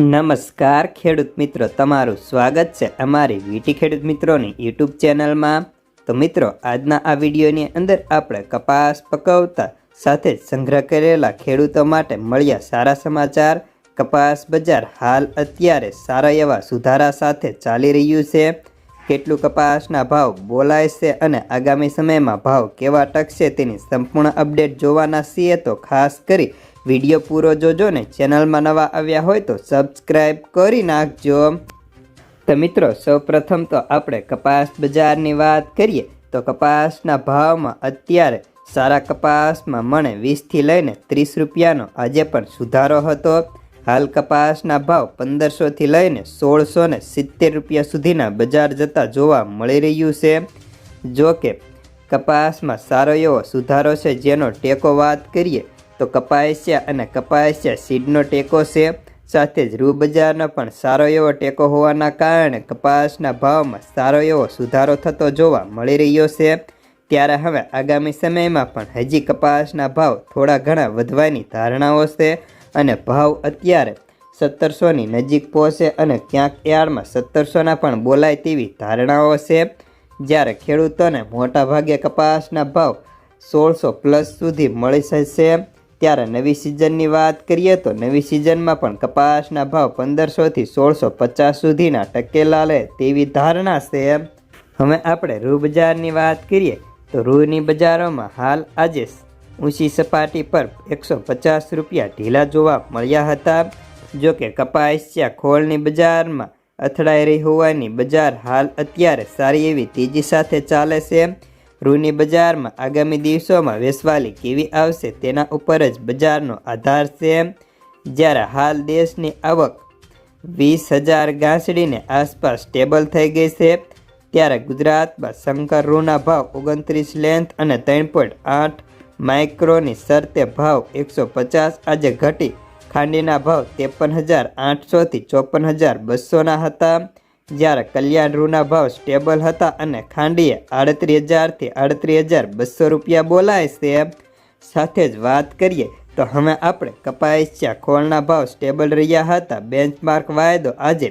નમસ્કાર, ખેડૂત મિત્રો. તમારું સ્વાગત છે અમારી વીટી ખેડૂત મિત્રોની યુટ્યુબ ચેનલમાં. તો મિત્રો, આજના આ વિડીયોની અંદર આપણે કપાસ પકવતા સાથે સંગ્રહ કરેલા ખેડૂતો માટે મળ્યા સારા સમાચાર. કપાસ બજાર હાલ અત્યારે સારા એવા સુધારા સાથે ચાલી રહ્યું છે. કેટલું કપાસના ભાવ બોલાય છે અને આગામી સમયમાં ભાવ કેવા ટકશે તેની સંપૂર્ણ અપડેટ જોવાના છીએ. તો ખાસ કરી વીડિયો પૂરો જોજો ને ચેનલમાં નવા આવ્યા હોય તો સબસ્ક્રાઈબ કરી નાખજો. તો મિત્રો, સૌપ્રથમ તો આપણે કપાસ બજારની વાત કરીએ, તો કપાસના ભાવમાં અત્યારે સારા કપાસમાં મણે વીસથી લઈને ત્રીસ રૂપિયાનો આજે પણ સુધારો હતો. હાલ કપાસના ભાવ પંદરસોથી લઈને સોળસો ને સિત્તેર રૂપિયા સુધીના બજાર જતા જોવા મળી રહ્યું છે. જો કે કપાસમાં સારો એવો સુધારો છે જેનો ટેકો વાત કરીએ તો કપાસિયા અને કપાસિયા સીડનો ટેકો છે. સાથે જ રૂ બજારનો પણ સારો એવો ટેકો હોવાના કારણે કપાસના ભાવમાં સારો એવો સુધારો થતો જોવા મળી રહ્યો છે. ત્યારે હવે આગામી સમયમાં પણ હજી કપાસના ભાવ થોડા ઘણા વધવાની ધારણાઓ છે અને ભાવ અત્યારે સત્તરસોની નજીક પહોંચે અને ક્યાંક યાર્ડમાં સત્તરસોના પણ બોલાય તેવી ધારણાઓ છે. જ્યારે ખેડૂતોને મોટાભાગે કપાસના ભાવ સોળસો પ્લસ સુધી મળી શકશે ત્યારે નવી સિઝનની વાત કરીએ તો નવી સિઝનમાં પણ કપાસના ભાવ પંદરસોથી સોળસો પચાસ સુધીના ટકેલા લે તેવી ધારણા છે. હવે આપણે રૂ બજારની વાત કરીએ તો રૂની બજારોમાં હાલ આજે ઊંચી સપાટી પર એકસો પચાસ રૂપિયા ઢીલા જોવા મળ્યા હતા. જો કે કપાસિયા ખોળની બજારમાં અથડાઈ રહી હોવાની બજાર હાલ અત્યારે સારી એવી તેજી સાથે ચાલે છે. રૂની બજારમાં આગામી દિવસોમાં વેસવાલી કેવી આવશે તેના ઉપર જ બજારનો આધાર છે. જ્યારે હાલ દેશની આવક વીસ હજાર ગાંસડીને આસપાસ સ્ટેબલ થઈ ગઈ છે. ત્યારે ગુજરાતમાં શંકર રૂના ભાવ ઓગણત્રીસ લેન્થ અને ત્રણ પોઈન્ટ આઠ માઇક્રોની શરતે ભાવ એકસો પચાસ, આજે ઘટી ખાંડીના ભાવ ત્રેપન હજાર આઠસોથી ચોપન હજાર બસોના હતા. જ્યારે કલ્યાણ રૂના ભાવ સ્ટેબલ હતા અને ખાંડીએ આડત્રીસ હજારથી આડત્રીસ હજાર બસો રૂપિયા બોલાય છે. સાથે જ વાત કરીએ તો હવે આપણે કપાસિયા ખોળના ભાવ સ્ટેબલ રહ્યા હતા. બેન્ચમાર્ક વાયદો આજે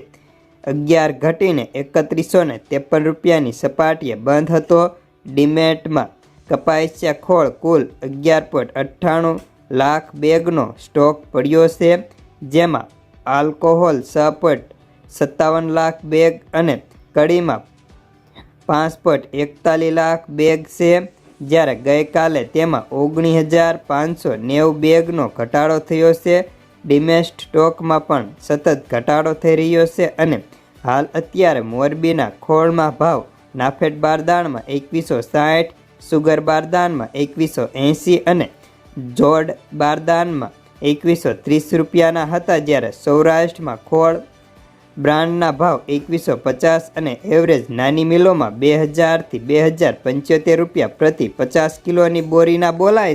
અગિયાર ઘટીને એકત્રીસો ને ત્રેપન રૂપિયાની સપાટીએ બંધ હતો. ડિમેટમાં કપાસિયા ખોળ કુલ અગિયાર પોઈન્ટ અઠ્ઠાણું લાખ બેગનો સ્ટોક પડ્યો છે, જેમાં આલ્કોહોલ છ પોઈન્ટ સત્તાવન લાખ બેગ અને કડીમાં પોઈન્ટ એકતાલીસ લાખ બેગ છે. જ્યારે ગઈકાલે તેમાં ઓગણીસ હજાર પાંચસો નેવું બેગનો ઘટાડો થયો છે. ડિમેસ્ટ સ્ટોકમાં પણ સતત ઘટાડો થઈ રહ્યો છે અને હાલ અત્યારે મોરબીના ખોળમાં ભાવ નાફેડ બારદાણમાં એકવીસો સાઠ, સુગર બારદાનમાં એકવીસો એંસી અને જોડ બારદાનમાં એકવીસો ત્રીસ રૂપિયાના હતા. જ્યારે સૌરાષ્ટ્રમાં ખોળ બ્રાન્ડના ભાવ એકવીસો પચાસ અને એવરેજ નાની મિલોમાં બે હજારથી બે હજાર પંચોતેર રૂપિયા પ્રતિ પચાસ કિલોની બોરીના બોલાય